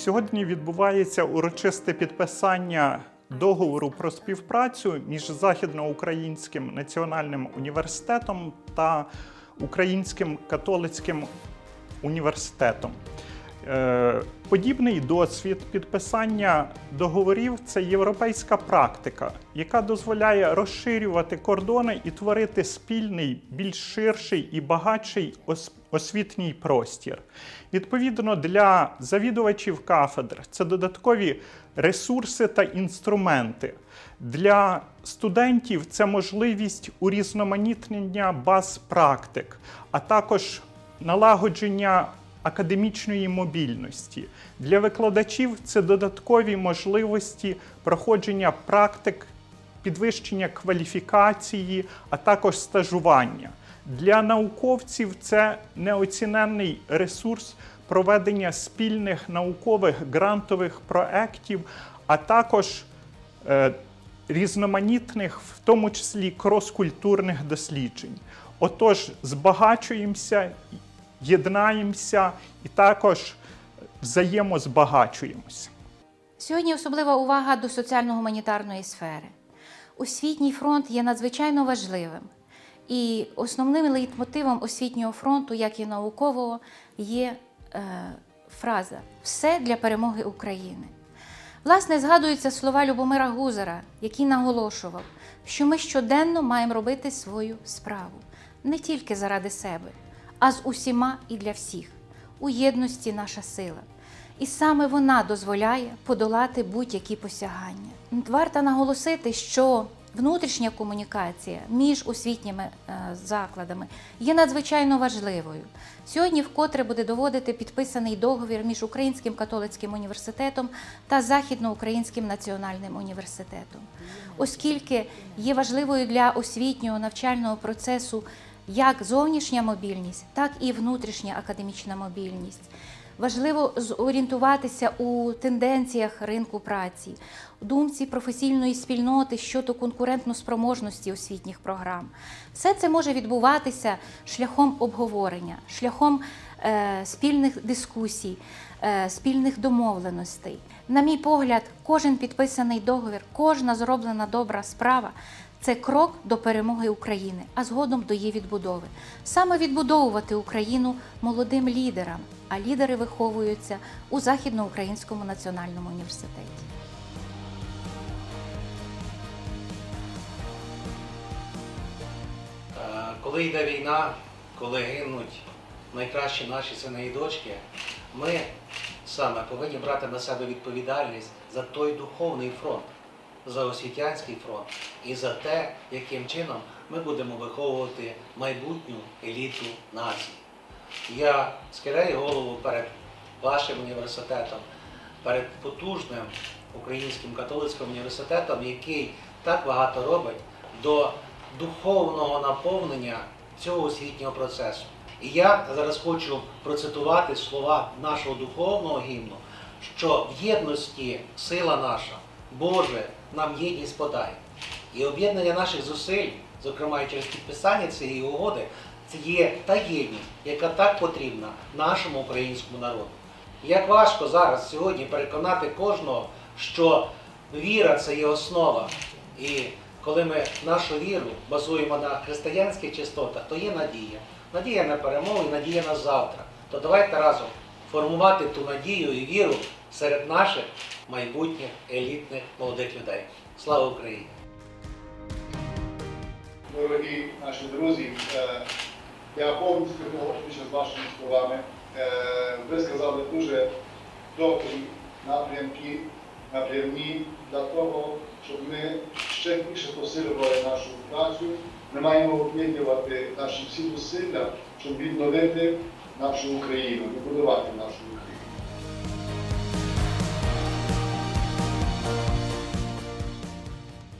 Сьогодні відбувається урочисте підписання договору про співпрацю між Західноукраїнським національним університетом та Українським католицьким університетом. Е, Подібний досвід підписання договорів це європейська практика, яка дозволяє розширювати кордони і творити спільний, більш ширший і багатший освітній простір. Відповідно, для завідувачів кафедр це додаткові ресурси та інструменти. Для студентів це можливість урізноманітнення баз практик, а також налагодження академічної мобільності. Для викладачів це додаткові можливості проходження практик, підвищення кваліфікації, а також стажування. Для науковців це неоціненний ресурс проведення спільних наукових грантових проєктів, а також е, різноманітних, в тому числі кроскультурних досліджень. Отож, збагачуємося, єднаємося і також взаємозбагачуємося. Сьогодні особлива увага до соціально-гуманітарної сфери. Освітній фронт є надзвичайно важливим. І основним лейтмотивом освітнього фронту, як і наукового, є е, фраза Все для перемоги України. Власне, згадуються слова Любомира Гузара, який наголошував, що ми щоденно маємо робити свою справу не тільки заради себе, а з усіма і для всіх. У єдності наша сила. І саме вона дозволяє подолати будь-які посягання. Варто наголосити, що внутрішня комунікація між освітніми е, закладами є надзвичайно важливою. Сьогодні вкотре буде доводити підписаний договір між Українським католицьким університетом та Західноукраїнським національним університетом, оскільки є важливою для освітнього навчального процесу як зовнішня мобільність, так і внутрішня академічна мобільність. Важливо зорієнтуватися у тенденціях ринку праці, думці професійної спільноти щодо конкурентноспроможності освітніх програм. Все це може відбуватися шляхом обговорення, шляхом е, спільних дискусій, е, спільних домовленостей. На мій погляд, кожен підписаний договір, кожна зроблена добра справа це крок до перемоги України, а згодом до її відбудови. Саме відбудовувати Україну молодим лідерам, а лідери виховуються у Західноукраїнському національному університеті. Е, Коли йде війна, коли гинуть найкращі наші сини і дочки, ми саме повинні брати на себе відповідальність за той духовний фронт, за освітянський фронт і за те, яким чином ми будемо виховувати майбутню еліту нації. Я схиляю голову перед вашим університетом, перед потужним українським католицьким університетом, який так багато робить до духовного наповнення цього освітнього процесу. І я зараз хочу процитувати слова нашого духовного гімну, що в єдності сила наша, Боже, нам єдність подай. І об'єднання наших зусиль, зокрема і через підписання цієї угоди, це є та єдність, яка так потрібна нашому українському народу. Як важко зараз сьогодні переконати кожного, що віра це є основа. І коли ми нашу віру базуємо на християнських чистотах, то є надія. Надія на перемогу і надія на завтра. То давайте разом формувати ту надію і віру серед наших майбутніх елітних молодих людей. Слава Україні! Дорогі наші друзі, е, я повністю погоджуюся з вашими словами. Е, Ви сказали дуже добрі напрямки, напрямні для того, щоб ми ще більше посилювали нашу працю. Ми маємо об'єднувати наші всі зусилля, щоб відновити нашу Україну, будувати нашу Україну.